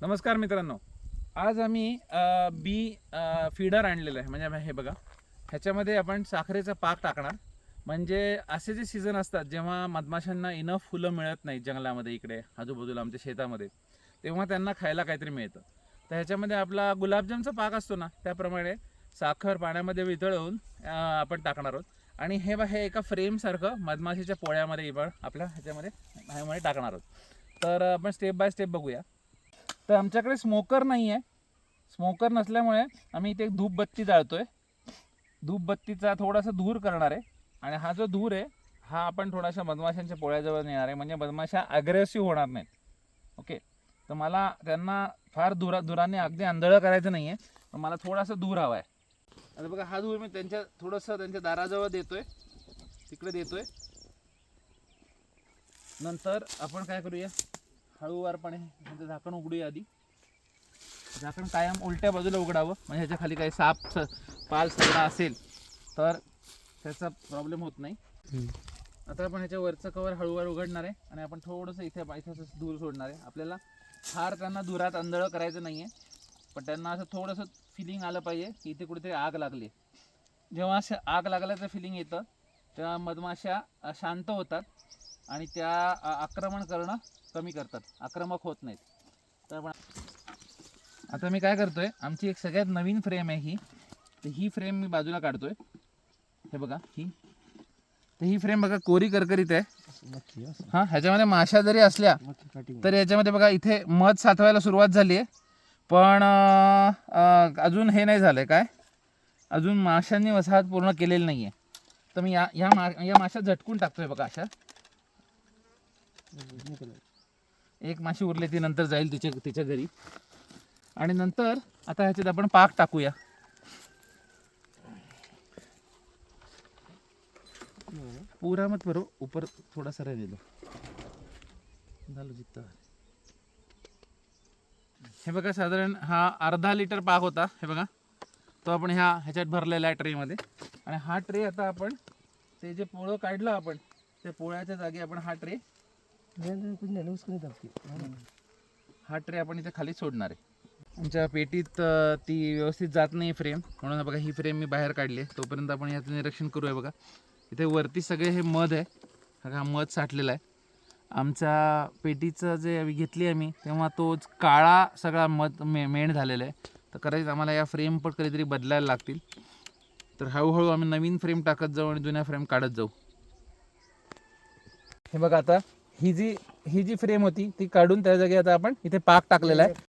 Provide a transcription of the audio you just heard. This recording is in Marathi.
नमस्कार मित्रांनो. आज आम्ही बी फीडर आणलेलं आहे. म्हणजे हे बघा. ह्याच्यामध्ये आपण साखरेचा पाक टाकणार. म्हणजे असे जे सीझन असतात जेव्हा मधमाशांना इनफ फुलं मिळत नाहीत जंगलामध्ये इकडे आजूबाजूला आमच्या शेतामध्ये तेव्हा त्यांना खायला काहीतरी मिळतं. तर ह्याच्यामध्ये आपला गुलाबजामचा पाक असतो ना त्याप्रमाणे साखर पाण्यामध्ये वितळवून आपण टाकणार आहोत. आणि हे बा हे एका फ्रेमसारखं मधमाशीच्या पोळ्यामध्ये आपण आपल्या ह्याच्यामध्ये ह्यामध्ये टाकणार आहोत. तर आपण स्टेप बाय स्टेप बघूया. तर आमच्याकडे स्मोकर नाही आहे स्मोकर नसल्यामुळे आम्ही इथे एक धूपबत्ती जाळतो आहे धूपबत्तीचा थोडासा धूर करणार आहे. आणि हा जो धूर आहे हा आपण थोडासा मधमाशांच्या पोळ्याजवळ नेणार आहे. म्हणजे मधमाशा अग्रेसिव्ह होणार नाहीत. ओके तर मला त्यांना फार धुरा धुराने अगदी आंधळं करायचं नाही आहे पण मला थोडासा धूर हवा आहे आता बघा हा धूर मी त्यांच्या थोडंसं त्यांच्या दाराजवळ देतो आहे तिकडे देतो आहे नंतर आपण काय करूया? हळूवारपणे म्हणजे झाकण उघडूया आधी. झाकण कायम उलट्या बाजूला उघडावं. म्हणजे ह्याच्या खाली काही साप पाल सगळा असेल तर त्याचा प्रॉब्लेम होत नाही. आता आपण ह्याच्या वरचं कवर हळूवार उघडणार आहे आणि आपण थोडंसं इथे इथं दूर सोडणार आहे. आपल्याला फार त्यांना दुरात आंधळं करायचं नाही आहे पण त्यांना असं थोडंसं फिलिंग आलं पाहिजे की इथे कुठेतरी आग लागली जेव्हा असं आग लागल्याचं फिलिंग येतं तेव्हा मधमाशा शांत होतात. आणि त्या आक्रमण करणं कमी करतात. आक्रमक होत नाहीत. तर आता मी काय करतोय आमची एक सगळ्यात नवीन फ्रेम आहे ही. तर ही फ्रेम मी बाजूला काढतोय. हे बघा ही. तर ही फ्रेम बघा कोरी करकरीत आहे. हां ह्याच्यामध्ये माशा जरी असल्या तर याच्यामध्ये बघा इथे मध साठवायला सुरुवात झाली आहे. पण अजून हे नाही झालं आहे काय? अजून माशांनी वसाहत पूर्ण केलेली नाही आहे तर मी या या मा या माशा झटकून टाकतोय बघा अशा. एक माशी उरली ती नंतर जाईल तिच्या तिच्या घरी. आणि नंतर आता ह्याच्यात आपण पाक टाकूया. पूरा मत भरो ऊपर थोड़ा सा रहने दो झालं जित्ता हे बघा साधारण हा अर्धा लिटर पाक होता हे बघा. तो आपण ह्या ह्याच्यात भरलेला आहे ट्रेमध्ये. आणि हा ट्रे आता आपण ते जे पोळं काढलं आपण त्या पोळ्याच्या जागी आपण हा ट्रे हा ट्रे आपण इथे खाली सोडणार आहे. आमच्या पेटीत अ, ती व्यवस्थित जात नाही फ्रेम. म्हणून बघा ही फ्रेम मी बाहेर काढली आहे. तोपर्यंत आपण याचं निरीक्षण करूया बघा. इथे वरती सगळे हे मध आहे. हा हा मध साठलेला आहे. आमच्या पेटीचं जे आम्ही घेतली आम्ही तेव्हा तोच काळा सगळा मध मे मेण झालेला आहे. तर कदाचित आम्हाला या फ्रेम पण कधीतरी बदलायला लागतील. तर हळूहळू आम्ही नवीन फ्रेम टाकत जाऊ आणि जुन्या फ्रेम काढत जाऊ. हे बघा आता ही जी ही जी फ्रेम होती ती काढून त्या जागी आता आपण इथे पाक टाकलेला आहे.